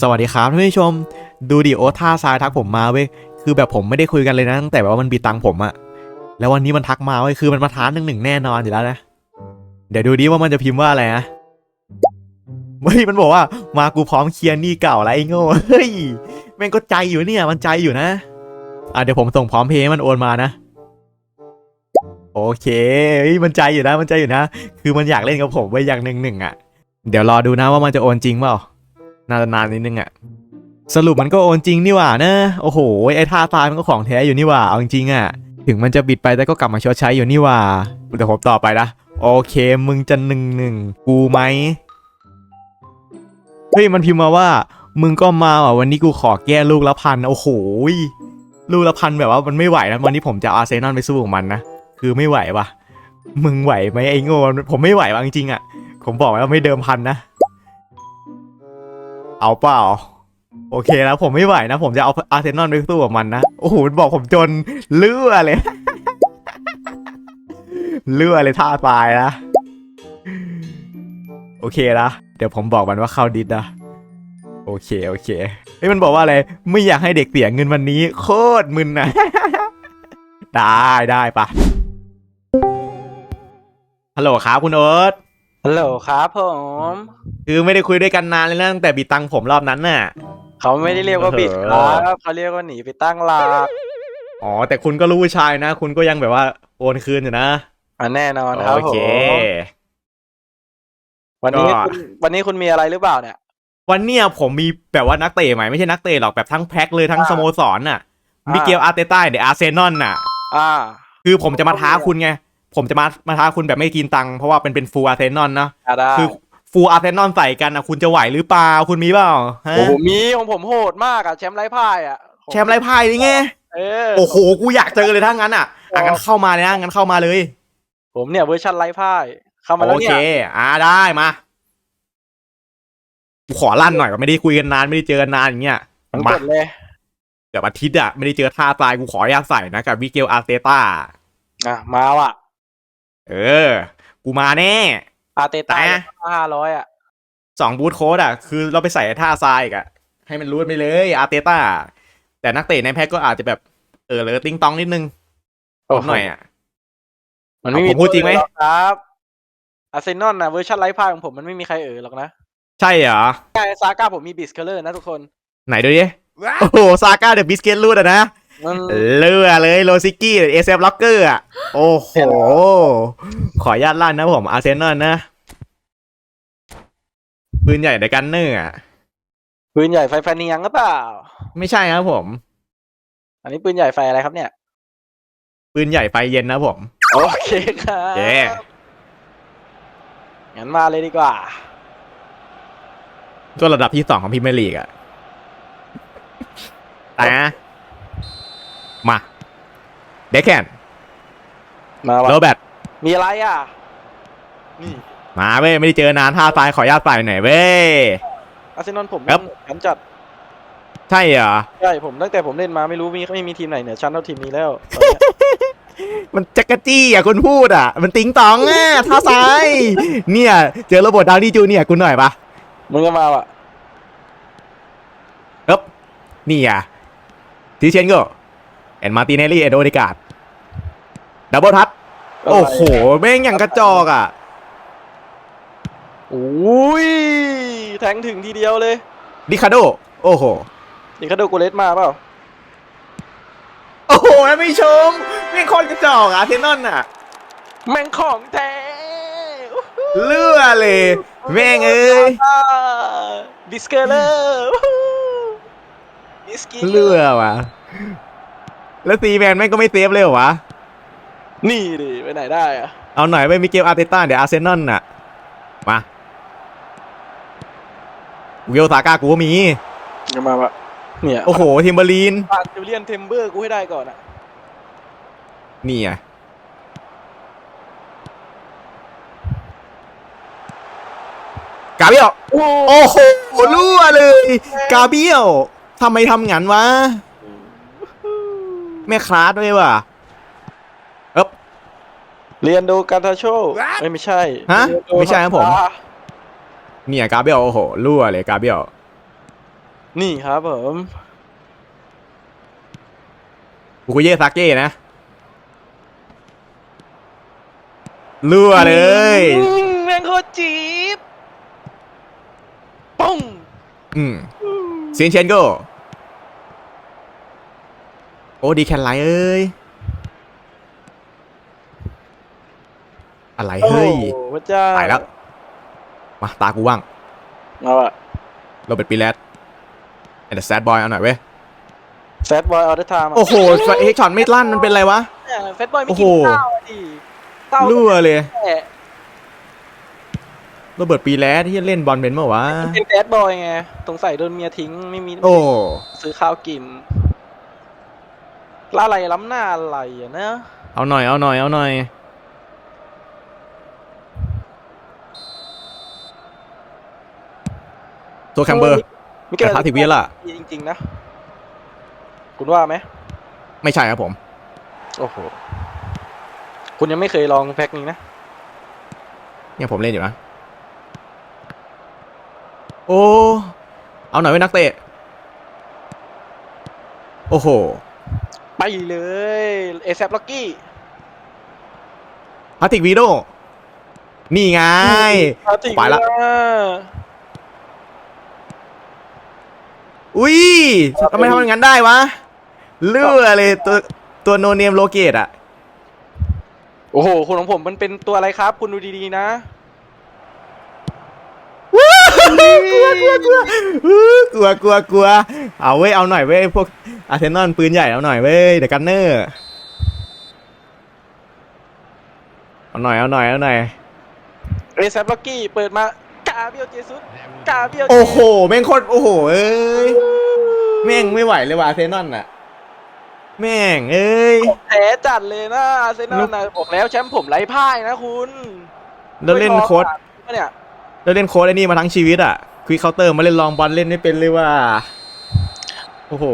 สวัสดีครับท่านผู้ชม ดูดิโอท่าทรายทักผมมาเว้ยคือแบบผมไม่ได้คุยกันเลยนะตั้งแต่แบบว่ามันบีตังผมอะแล้ววันนี้มันทักมาเว้ยคือมันมาท้าหนึ่งหนึ่งแน่นอนอยู่แล้วนะเดี๋ยวดูดิว่ามันจะพิมพ์ว่าอะไรนะเฮ้ยมันบอกว่ามากูพร้อมเคลียร์หนี้เก่าแล้วไอ้โง่เฮ้ยแม่งก็ใจอยู่เนี่ย มันใจอยู่นะอะเดี๋ยวผมส่งพร้อมเพย์ให้มันโอนมานะ โอเคเฮ้ยมันใจอยู่นะ มันใจอยู่นะ คือมันอยากเล่นกับผมไว้อย่างหนึ่งหนึ่งอะเดี๋ยวรอดูนะว่ามันจะโอนจริงเปล่า นาจะนานนิดนึงอะสรุปมันก็โอนจริงนี่หว่านะโอ้โหไอ้ท่าตายมันก็ของแท้อยู่นี่หว่าเอาจริงอะถึงมันจะบิดไปแต่ก็กลับมาชดใช้อยู่นี่หว่าเดี๋ยวผมต่อไปนะโอเคมึงจะหนึ่งหนึ่งกูไหมเฮ้ยมันพิมพ์มาว่า มึงก็มาว่ะวันนี้กูขอแก้ลูกละพันโอ้โหลูกละพันแบบว่ามันไม่ไหวนะวันนี้ผมจะอาร์เซนอลไปสู้กับมันนะคือไม่ไหวว่ะมึงไหวไหมไอ้โง่ผมไม่ไหวว่ะจริงๆอะผมบอกไว้ว่าไม่เดิมพันนะ เอาเปล่า โอเคแล้วผมไม่ไหวนะ ผมจะเอาอาร์เซนอลไปสู้กับมันนะ โอ้โหมันบอกผมจนเลื่อเลย เลื่อเลยท่าตายนะ โอเคนะ เดี๋ยวผมบอกมันว่าเข้าดิสนะโอเค โอเคเฮ้ยมันบอกว่าอะไร ไม่อยากให้เด็กเสียเงินวันนี้ โคตรมึนนะ ได้ได้ปะฮัลโหลครับคุณโอ๊ต ฮัลโหลครับผม คือไม่ได้คุยด้วยกันนานเลยนะตั้งแต่บีตังผมรอบนั้นน่ะ เขาไม่ได้เรียกว่าบิดเอคอรับเขาเรียกว่าหนีไปตั้งหลักอ๋อ แต่คุณก็รู้ผู้ชายนะ คุณก็ยังแบบว่าโอนคืนอยู่นะอะแน่นอนครับโอผเคมวันนี้ก็คุณวันนี้คุณมีอะไรหรือเปล่าเนี่ย วันเนี้ยผมมีแบบว่านักเตะใหม่ไม่ใช่นักเตะหรอกแบบทั้งแพ็คเลยทั้งอ่าสโมสรน่ะอ่ามิมิเกลอาร์เตต้าเดอะอาร์เซนอลน่ะ อ่า คือผมจะมาท้าคุณไง ผมจะมามาท้าคุณแบบไม่กินตังค์เพราะว่าเป็นเป็นฟูลอาร์เซนอลนะอะได้คือฟูลอาร์เซนอลใส่กันนะคุณจะไหวหรือเปล่าคุณมีเปล่าฮะโอ้โหมีของผมโหดมากอะแชมป์ไร้พ่ายอะแชมป์ไรพายนี่ไงเออโอ้โหกูอยากเจอเลยถ้างั้นอะอะงั้นเข้ามาเลยนะงั้นเข้ามาเลย ผมเนี่ยเวอร์ชันไร้พ่ายเข้ามาแล้โอวเคเนี่ยอ่าได้มากูขอลั่นหน่อยก็ไม่ได้คุยกันนานไม่ได้เจอกันนานอย่างเงี้ยมันมากดเลยเกือบอาทิตย์อะไม่ได้เจอท่าตายกูขออนุญาตใส่นะกับวิเกลอาร์เตต้าอะมาว่ะ เออ กูมาแน่ อาร์เตต้าแต่ ห้าร้อยอะ สองบูทโค้ดอะคือเราไปใส่ท่าทรายอีกอะให้มันรู้ไปเลยอาร์เตต้า แต่นักเตะในแพ็กก็อาจจะแบบเออเลอติ้งตองนิดนึงโอ้ผมหน่อยอะมันไม่มีผมพูดจริงไหม ตัวเออครับอาร์เซนอลนะเวอร์ชันไร้พ่ายของผมมันไม่มีใครเอ่ยหรอกนะใช่เหรอ ใช่ซาก้าผมมีบิสเคเลอร์นะทุกคน ไหนดูดิ โอ้โห ซาก้าเดอะบิสเกตรูดอะนะ มันเลือเลยโรซิกี้เอสเอฟล็อกเกอร์อะโอ้โห ขออนุญาตลั่นนะผมอาร์เซนอลนะปืนใหญ่ในกันเนอร์อะปืนใหญ่ไฟแฟนียังหรือเปล่า ไม่ใช่ครับผม อันนี้ปืนใหญ่ไฟอะไรครับเนี่ย ปืนใหญ่ไฟเย็นนะผม โอเคครับเย้งั้นมาเลยดีกว่าก็ระดับที่สองของพรีเมียร์ลีกอะแต่นะ มาเดคแคนมาว่ะโรเบิร์ตมีอะไรอะ นี่มาเว้ยไม่ได้เจอนานท่าตายขออนุญาตใส่หน่อยเว้ย อาร์เซนอลผมครับฉันจัด ใช่เหรอ ใช่ผมตั้งแต่ผมเล่นมาไม่รู้มีไม่มีทีมไหนเหนือชั้นเท่าทีมนี้แล้วตอนเนี้ย มันจักรจี้อะคนพูดอะ มันติงตองอะท่าซ้าย เนี่ย เจอโรบอทดาวนี่จูเนี่ยกูหน่อยปะมึงก็มาว่ะครับนี่อะทีเชนโกแอนมาติเนลลี่เอโดดิกาดดับเบิลทัชโอ้โหแม่งอย่างกระจอกอะโอ้ยแทงถึงทีเดียวเลย ดิคาโด โอ้โหนี่เขาดูกูเลสมาเปล่า โอ้โหแล้วไม่ชมแม่งโคนกระจอกอะเทนนอนอะ แม่งของแท้เลือเลย แม่งเอ้ยบิสเกเลอร์บิสกิเลือว่ะ แล้วซีแมนแม่งก็ไม่เซฟเลยเหรอวะ นี่ดิไปไหนได้อะเอาหน่อยไปมิเกลอาร์เตต้าเดี๋ยวอาร์เซนอลน่ะ มาวิลซาก้ากูก็มี จะมาปะเนี่ยโอ้โหทิมเบอร์ลีนผ่านจูเลียนเทมเบอร์กูให้ได้ก่อนอะนี่ไงกาเบียลโอ้โอ้โหรั่วเลย กาเบียลทำไมทำงั้นวะ แม่คลาสด้วยว่ะเรียนดูการทาโชไม่ไม่ใช่ฮะเรียนดูไม่ใช่ครับผมอ่าเนี่ยกาเบียลโอ้โหรั่วเลยกาเบียลนี่ครับผมบุกุเย่ซาเก้นะรั่วเลย อืมแม่งโคตรจี๊บปุ้ง อืมเซียนเชนโกโอ้ดีแคนไลเอ้ย อะไรเฮ้ย โอ้พระเจ้าตายแล้ว มาตากูว่าง เอาอะโรเบิร์ตปีแรดแอนด์แซดบอยเอาหน่อยเว้ยแฟตบอยออเดอร์ไทม์โอ้โหเฮกช็อตไม่ลั่นมันเป็นไรวะแฟตบอยไม่โอ้กิโหนข้าวอะดิเต้ารั่วเลยแหละโรเบิร์ตปีแรดที่เล่นบอลเป็นเมื่อวะเป็นแฟตบอยไงสงสัยโดนเมียทิ้งไม่มีโอ้ ซื้อข้าวกิน แล้วอะไรล้ำหน้าอะไรอะนะเอาหน่อยเอาหน่อยเอาหน่อย ตัวแคมเบอร์มิกระทะทิเวียล่ะ จริงๆนะ คุณว่าไหมไม่ใช่ครับผม โอ้โห คุณยังไม่เคยลองแพ็คนี้นะ เนี่ยผมเล่นอยู่นะ โอ้ เอาหน่อยไว้ยนักเตะ โอ้โหไป เลยเอซล็อกกี้พาติกวีโดนี่ไงไปละ อุ้ยทำไมทำอย่างนั้นได้วะ เลื่อเลยตัวตัวโนเนมโลเกตอะโอ้โหคุณของผมมันเป็นตัวอะไรครับ คุณดูดีๆนะ กลัวกลัวกลัวกลัวกลัวกลัวเอาเว้ยเอาหน่อยเว้ยพวกอาร์เซนอลปืนใหญ่เอาหน่อยเว้ยเดอะกันเนอร์เอาหน่อยเอาหน่อยเอาหน่อยเอซล็อกกี้เปิดมากาเบียวเจซุสกาเบียวเจโอ้โหแม่งโคตรโอ้โหเอ้ยแม่งไม่ไหวเลยว่ะอาร์เซนอลน่ะแม่งเอ้ยแพ้จัดเลยนะอาร์เซนอลนะบอกแล้วแชมป์ผมไร้พ่ายนะคุณแล้วเล่นโค้ดเนี่ย แล้วเล่นโค้ดไอ้นี่มาทั้งชีวิตอะควิกเคาน์เตอร์มาเล่นลองบอลเล่นไม่เป็นเลยว่ะโอ้โห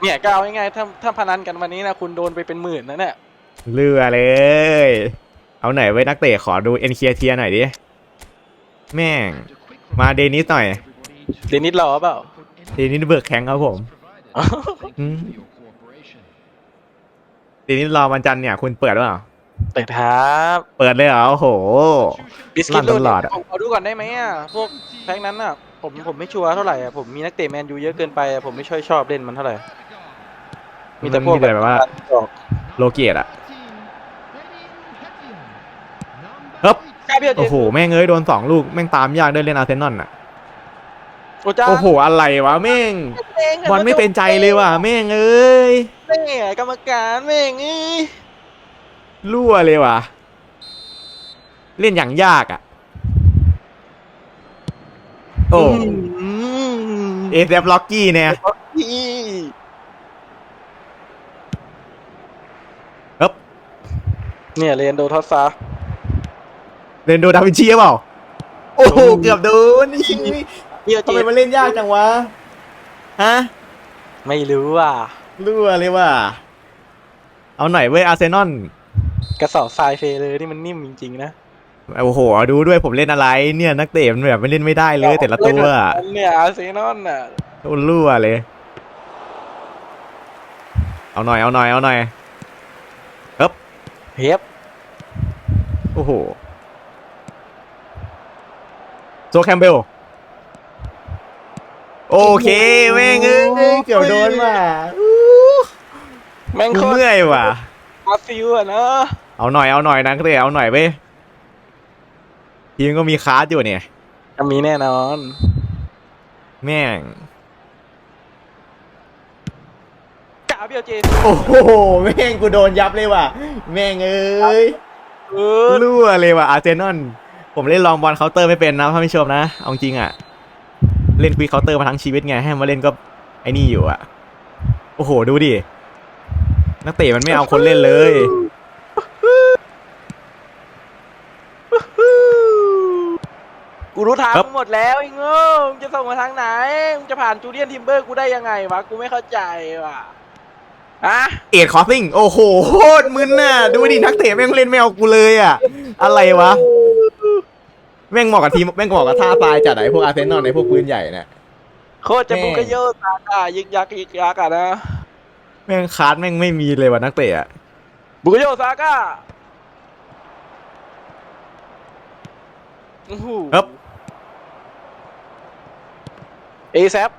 เนี่ยก็เอาง่ายๆถ้าถ้าพนันกันวันนี้นะคุณโดนไปเป็นหมื่นนะเนี่ยเลือเลย เอาไหนไว้นักเตะขอดูเอ็นเคียเทียหน่อยดิ แม่ง มาเดนิสหน่อย เดนิสรอเปล่า เดนิสเบิร์กแข็งครับผมอืมเดนิสรอวันจันทร์เนี่ย คุณเปิดหรือเปล่า เปิดครับเปิดเลยเหรอโอ้โห บิสกิตลั่นตลอดอะ ผมขอดูก่อนได้ไหมอะ พวกแพ็กนั้นอะ ผมผมไม่ชัวร์เท่าไหร่อะ ผมมีนักเตะแมนยูเยอะเกินไปอะ ผมไม่ช่อยชอบเล่นมันเท่าไหร่ มีแต่พวกมีแต่แบบว่าออกโลเกตอะเฮ้บกาเบียเจโอ้โห แม่งเอ้ยโดนสองลูก แม่งตามยากด้วยเล่นอาร์เซนอลอะโอ้จ้าโอ้โห อะไรวะแม่งบอลไม่เป็นใจเลยว่ะแม่งเอ้ย แม่งกรรมการแม่งเอ้ย รั่วเลยว่ะ เล่นอย่างยากอะโอ้อืมเอเซฟล็อกกี้เนี่ยพี่เอ๊บเนี่ยเรนโดทอสซาเรนโดดาวินชีหรือเปล่า โอ้โห เกือบโดนนี่เบียเจทำไมมันเล่นยากจังวะ ฮะ ไม่รู้อะ รั่วเลยว่ะ เอาหน่อยเว้ยอาร์เซนอล กระสอบทรายเฟเลยนี่มันนิ่มจริงๆนะโอ้โหดูด้วยผมเล่นอะไรเนี่ยนักเตะมันแบบไม่เล่นไม่ได้เลย แต่ละตัวเนี่ยอาร์เซนอลน่ะโดนรั่วเลย เอาหน่อยเอาหน่อยเอาหน่อยเฮฟโอ้โหโซแคมเบลโอเคแม่งเอ้ยเกือบโดนว่ะอู้แม่งกูโคตรเมื่อยว่ะอาฟิวอะเนอะ เอาหน่อยเอาหน่อยนักเตะเอาหน่อยเว้ยทีมก็มีคาร์ดอยู่เนี่ยมีแน่นอน แม่งกาเบียวเจสโอ้โหแม่งกูโดนยับเลยว่ะ แม่งเอ้ยเออรั่วเลยว่ะอาร์เซนอลผมเล่นลองบอลเคาน์เตอร์ไม่เป็นนะท่านผู้ชมนะเอาจริงอะ เล่นควิกเคาน์เตอร์มาทั้งชีวิตไงให้มาเล่นก็ไอ้นี่อยู่อะ โอ้โหดูดินักเตะมันไม่เอาคนเล่นเลย กูรู้ทางครับหมดแล้วไอ้โง่มึงจะส่งมาทางไหน มึงจะผ่านจูเลียนทิมเบอร์กูได้ยังไงวะ กูไม่เข้าใจว่ะอะเอ็ดคอสซิงโอ้โหโคตรมึนน่ะ ดูดินักเตะแม่งเล่นไม่เอากูเลยอะ อะไรวะ แม่งเหมาะกับทีม แม่งเหมาะกับท่าทรายจัดอะไอ้พวกอาร์เซนอลไอ้พวกปืนใหญ่เนี่ยโคตรจะบุกโยซาก้ายึกยักยึกยักอะนะ แม่งคาร์ดแม่งไม่มีเลยว่ะนักเตะอะบุกโยซาก้าโอ้โหเอ๊บ เอแซป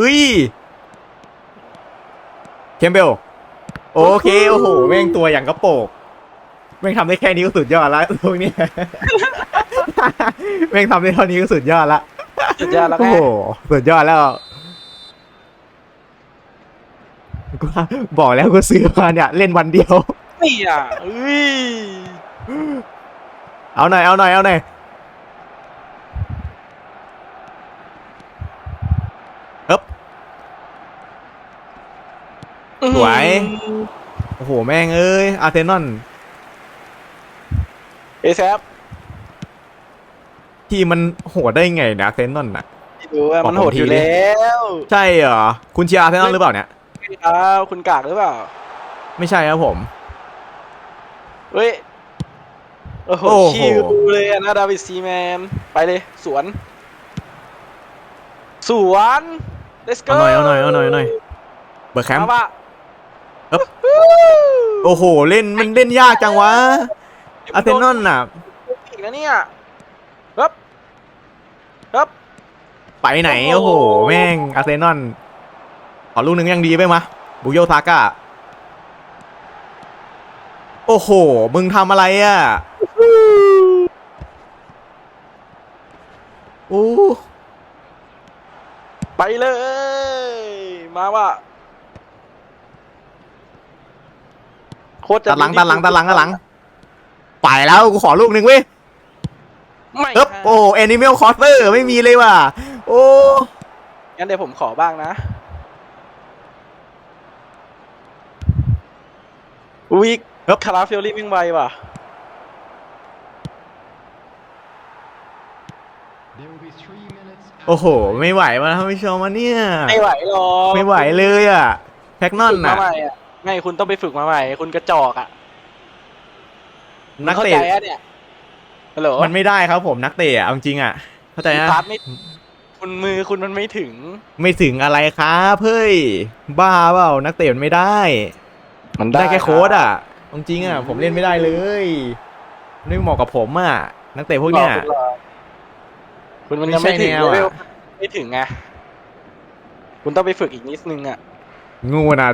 อุ้ยเคมเบล โอเค โอ้โหแม่งตัวอย่างกระโปกแม่งทำได้แค่นี้ก็สุดยอดละตรงนี้แม่งทำได้เท่านี้ก็สุดยอดละสุดยอดแล้วโอ้ไงโหสุดยอดแล้วกูว่าบอกแล้วกูซื้อมาเนี่ย เล่นวันเดียวนี่อะอุ้ยเอาหน่อยเอาหน่อยเอาหน่อย เอ๊บสวย โอ้โห แม่งเอ้ย อาร์เซนอลเอแซปที่มันโหดได้ไงเนี่ยอาร์เซนอลน่ะ ดูว่ามันบอกผมโหดอยู่ทีดิแล้วใช่เหรอ คุณเชียร์อาร์เซนอลหรือเปล่าเนี่ย อ้าวคุณกากหรือเปล่า ไม่ใช่ครับผม เฮ้ย โอ้โหโอ้โห ชิวเลยอะนะดาวิดซีแมน ไปเลย สวน สวน let's go เอาหน่อยเอาหน่อยเอาหน่อยเอาหน่อยเบิร์แคมป์มาปะเอ๊บ โอ้โห เล่นมันเล่นยากจังวะอาร์เซนอลน่ะ อีกนะเนี่ยครับครับไปไหน โอ้โอ้โห โห แม่งอาร์เซนอลขอลูกหนึ่งยังดีไปมาบุโยซาก้าโอ้โห มึงทำอะไรอะ โอ้ ไปเลย มาว่าโคตรจะตัดหลังตัดหลังตัดหลังตัดหลังไปแล้วกูขอลูกหนึ่งเว้ยไม่เอ๊บฮะโอ้แอนิเมลคอร์เตอร์ไม่มีเลยว่ะ โอ้งั้นเดี๋ยวผมขอบ้างนะวิกเอ๊บคาราเฟลลี่วิ่งไวว่ะ โอ้โห ไม่ไหวมาท่านผู้ชมมาเนี่ยไม่ไหวหรอกไม่ไหวเลยอะแพ็กนอนฝึกมาน่ะ ใหม่อะไม่คุณต้องไปฝึกมาใหม่ คุณกระจอกอะนักเข้าเตะใจอะเนี่ยฮัลโหลมันไม่ได้ครับผมนักเตะเอาจริงๆอะ เข้าใจนะพาร์ทไม่คุณมือคุณมันไม่ถึง ไม่ถึงอะไรครับเฮ้ยบ้าเปล่านักเตะมันไม่ได้ มันได้แค่โค้ดรับอะเอาจริงอะ ผมเล่นไม่ได้เลยไม่เหมาะกับผมอะนักเตะพวกเนี้ย หลอกคุณหลอก คุณมันยังไม่ไม่ใช่ถึงแนวอะเลเวลไม่ถึงไงคุณต้องไปฝึกอีกนิดนึงอะ งูน่ะ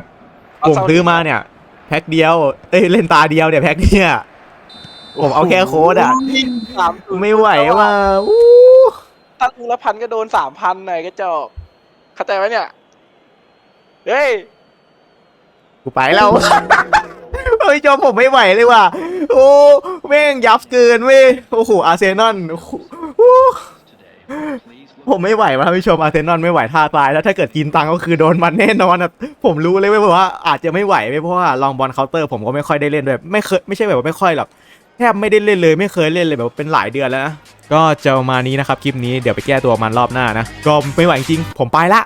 เอาผมเศร้า ซื้อมาเนี่ย แพ็คเดียว เอ้ยเล่นตาเดียวเนี่ยแพ็คเนี่ยผมเอาแค่โค้ดอะสามศูนย์ไม่ไหวว่ะอู้ถ้าลูกละพันก็โดนสามพันหน่อยก็จอกเข้าใจไหมเนี่ยเฮ้ยกูไปแล้ว เฮ้ยจอมผมไม่ไหวเลยว่ะ โอ้แม่งยับเกินเว้ย โอ้โหอาร์เซนอลโอ้โห ผมไม่ไหวว่ะท่านผู้ชมอาร์เซนอลไม่ไหวท่าตาย แล้วถ้าเกิดกินตังก็คือโดนมันแน่นอนอะผมรู้เลยว่า อาจจะไม่ไหวไม่เพราะว่าลองบอลเคาน์เตอร์ผมก็ไม่ค่อยได้เล่นแบบไม่เคยไม่ใช่แบบว่าไม่ค่อยหรอกแทบไม่ได้เล่นเลยไม่เคยเล่นเลยแบบเป็นหลายเดือนแล้วนะก็จะประมาณนี้นะครับคลิปนี้เดี๋ยวไปแก้ตัวมันรอบหน้านะก็ไม่ไหวจริงผมไปละ